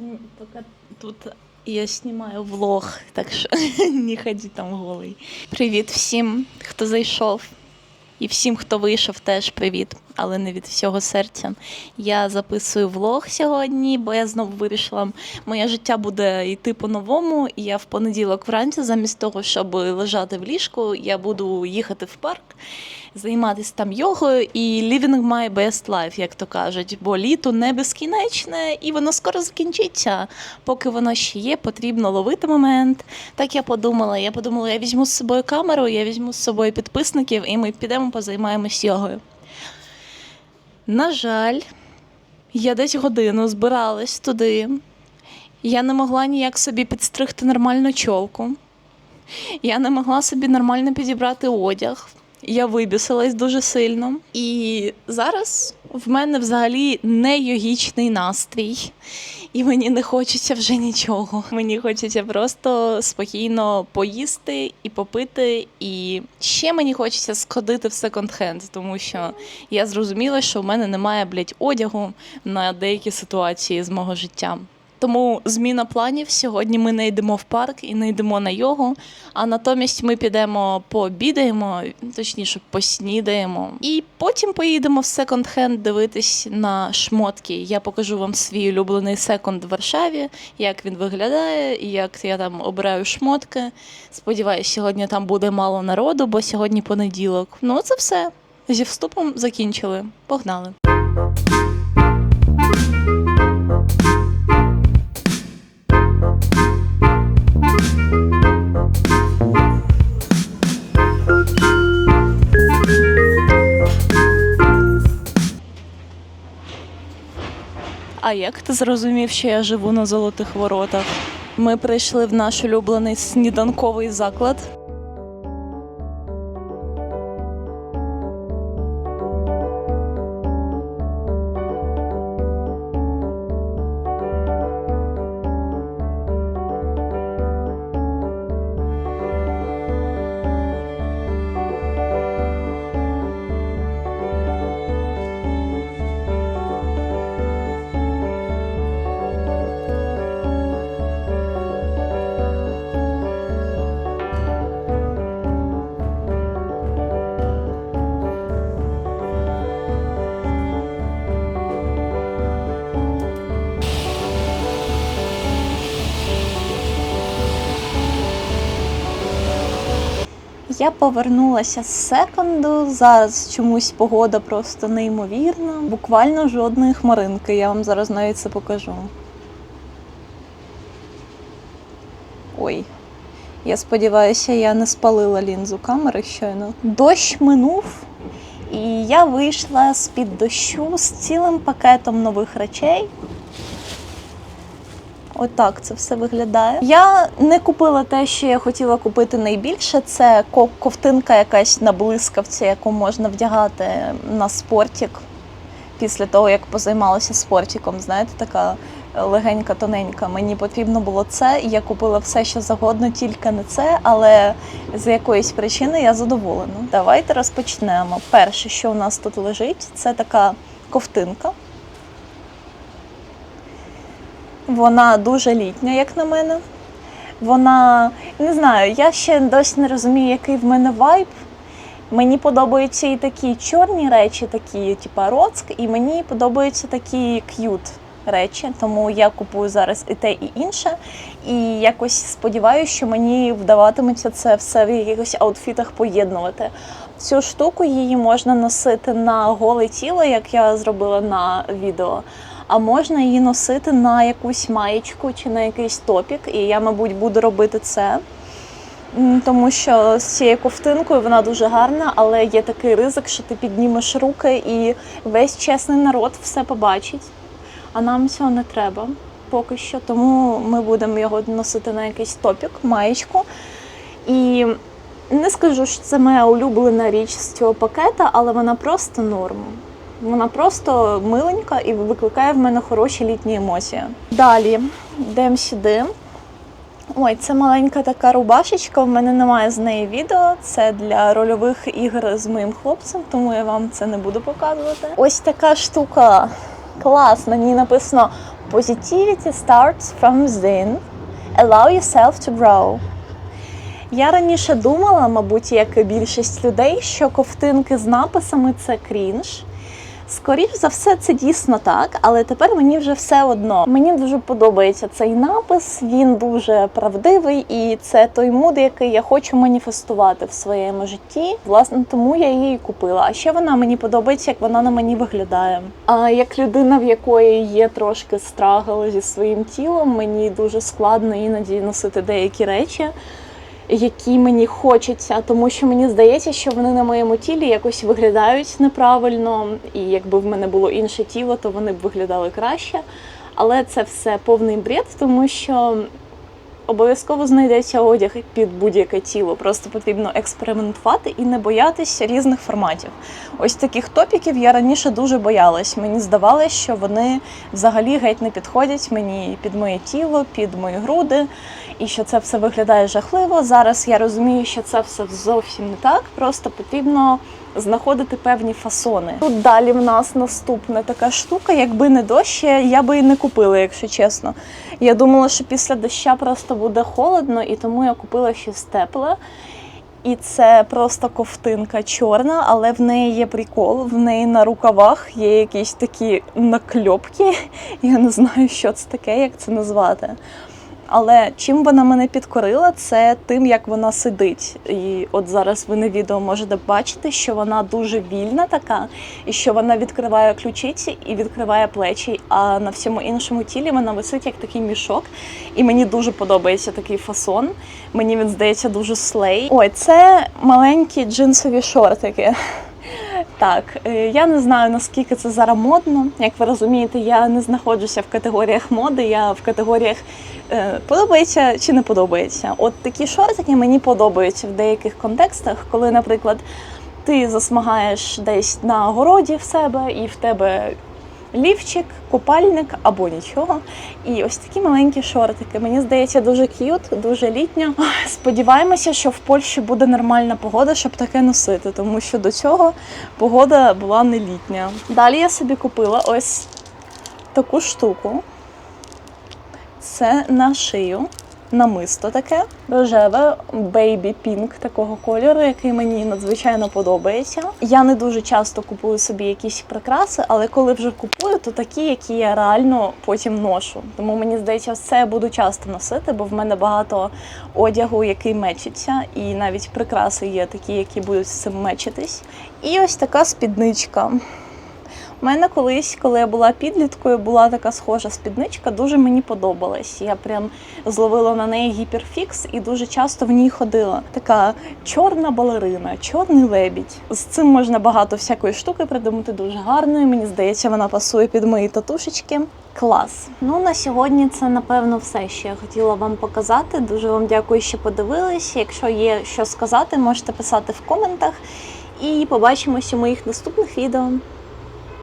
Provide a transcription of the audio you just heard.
М, Пока тут я знімаю влог, так що не ході там голий. Привіт всім, хто зайшов. І всім, хто вийшов, теж привіт, але не від всього серця. Я записую влог сьогодні, бо я знову вирішила, моє життя буде йти по-новому. І я в понеділок вранці, замість того, щоб лежати в ліжку, я буду їхати в парк, займатися там йогою і living my best life, як то кажуть. Бо літо не безкінечне і воно скоро закінчиться. Поки воно ще є, потрібно ловити момент. Так я подумала. Я подумала, я візьму з собою камеру, я візьму з собою підписників, і ми підемо позаймаємось йогою. На жаль, я десь годину збиралась туди. Я не могла ніяк собі підстригти нормальну чолку. Я не могла собі нормально підібрати одяг. Я вибісилась дуже сильно. І зараз в мене взагалі не йогічний настрій, і мені не хочеться вже нічого. Мені хочеться просто спокійно поїсти і попити. І ще мені хочеться сходити в секонд-хенд, тому що я зрозуміла, що в мене немає блядь, одягу на деякі ситуації з мого життя. Тому зміна планів. Сьогодні ми не йдемо в парк і не йдемо на йогу, а натомість ми підемо пообідаємо, точніше, поснідаємо. І потім поїдемо в секонд-хенд дивитись на шмотки. Я покажу вам свій улюблений секонд в Варшаві, як він виглядає, як я там обираю шмотки. Сподіваюсь, сьогодні там буде мало народу, бо сьогодні понеділок. Ну, це все. Зі вступом закінчили. Погнали. А як ти зрозумів, що я живу на золотих воротах? Ми прийшли в наш улюблений сніданковий заклад. Я повернулася з секонду. Зараз чомусь погода просто неймовірна. Буквально жодної хмаринки. Я вам зараз навіть це покажу. Ой. Я сподіваюся, я не спалила лінзу камери щойно. Дощ минув, і я вийшла з-під дощу з цілим пакетом нових речей. Отак це все виглядає. Я не купила те, що я хотіла купити найбільше. Це ко- ковтинка якась на блискавці, яку можна вдягати на спортік після того, як позаймалася спортиком. Знаєте, така легенька, тоненька. Мені потрібно було це, і я купила все, що завгодно, тільки не це, але з якоїсь причини я задоволена. Давайте розпочнемо. Перше, що у нас тут лежить, це така ковтинка. Вона дуже літня, як на мене. Вона не знаю, я ще досі не розумію, який в мене вайб. Мені подобаються і такі чорні речі, такі, типа роцк, і мені подобаються такі к'ют речі, тому я купую зараз і те, і інше. І якось сподіваюся, що мені вдаватиметься це все в якихось аутфітах поєднувати. Цю штуку її можна носити на голе тіло, як я зробила на відео. А можна її носити на якусь маєчку чи на якийсь топік, і я, мабуть, буду робити це. Тому що з цією ковтинкою вона дуже гарна, але є такий ризик, що ти піднімеш руки і весь чесний народ все побачить. А нам цього не треба поки що. Тому ми будемо його носити на якийсь топік, маєчку. І не скажу, що це моя улюблена річ з цього пакета, але вона просто норм. Вона просто миленька і викликає в мене хороші літні емоції. Далі йдемо сюди. Ой, це маленька така рубашечка. В мене немає з неї відео. Це для рольових ігор з моїм хлопцем, тому я вам це не буду показувати. Ось така штука. Клас, на ній написано Positivity starts from within. Allow yourself to grow. Я раніше думала, мабуть, як і більшість людей, що ковтинки з написами це крінж. Скоріш за все, це дійсно так, але тепер мені вже все одно. Мені дуже подобається цей напис, він дуже правдивий, і це той муд, який я хочу маніфестувати в своєму житті. Власне, тому я її купила. А ще вона мені подобається, як вона на мені виглядає. А як людина, в якої є трошки страгл зі своїм тілом, мені дуже складно іноді носити деякі речі які мені хочеться, тому що мені здається, що вони на моєму тілі якось виглядають неправильно, і якби в мене було інше тіло, то вони б виглядали краще. Але це все повний бред, тому що обов'язково знайдеться одяг під будь-яке тіло. Просто потрібно експериментувати і не боятися різних форматів. Ось таких топіків я раніше дуже боялась. Мені здавалося, що вони взагалі геть не підходять мені під моє тіло, під мої груди, і що це все виглядає жахливо. Зараз я розумію, що це все зовсім не так. Просто потрібно знаходити певні фасони. Тут далі в нас наступна така штука. Якби не дощ, я би і не купила, якщо чесно. Я думала, що після доща просто буде холодно, і тому я купила щось тепле. І це просто ковтинка чорна, але в неї є прикол. В неї на рукавах є якісь такі накльопки. Я не знаю, що це таке, як це назвати. Але чим вона мене підкорила, це тим, як вона сидить. І от зараз ви на відео можете бачити, що вона дуже вільна така, і що вона відкриває ключиці і відкриває плечі. А на всьому іншому тілі вона висить як такий мішок. І мені дуже подобається такий фасон. Мені він здається дуже слей. Ой, це маленькі джинсові шортики. Так, е, я не знаю наскільки це зараз модно. Як ви розумієте, я не знаходжуся в категоріях моди, я в категоріях е, подобається чи не подобається. От такі шортики мені подобаються в деяких контекстах, коли, наприклад, ти засмагаєш десь на городі в себе і в тебе. Лівчик, купальник або нічого. І ось такі маленькі шортики. Мені здається, дуже к'ют, дуже літньо. Сподіваємося, що в Польщі буде нормальна погода, щоб таке носити, тому що до цього погода була не літня. Далі я собі купила ось таку штуку. Це на шию. Намисто таке рожеве бейбі пінк такого кольору, який мені надзвичайно подобається. Я не дуже часто купую собі якісь прикраси, але коли вже купую, то такі, які я реально потім ношу. Тому мені здається, це я буду часто носити, бо в мене багато одягу, який мечиться, і навіть прикраси є такі, які будуть з цим мечитись. І ось така спідничка. У мене колись, коли я була підліткою, була така схожа спідничка, дуже мені подобалась. Я прям зловила на неї гіперфікс і дуже часто в ній ходила. Така чорна балерина, чорний лебідь. З цим можна багато всякої штуки придумати, дуже гарною. Мені здається, вона пасує під мої татушечки. Клас. Ну на сьогодні це напевно все, що я хотіла вам показати. Дуже вам дякую, що подивились. Якщо є що сказати, можете писати в коментах. І побачимось у моїх наступних відео.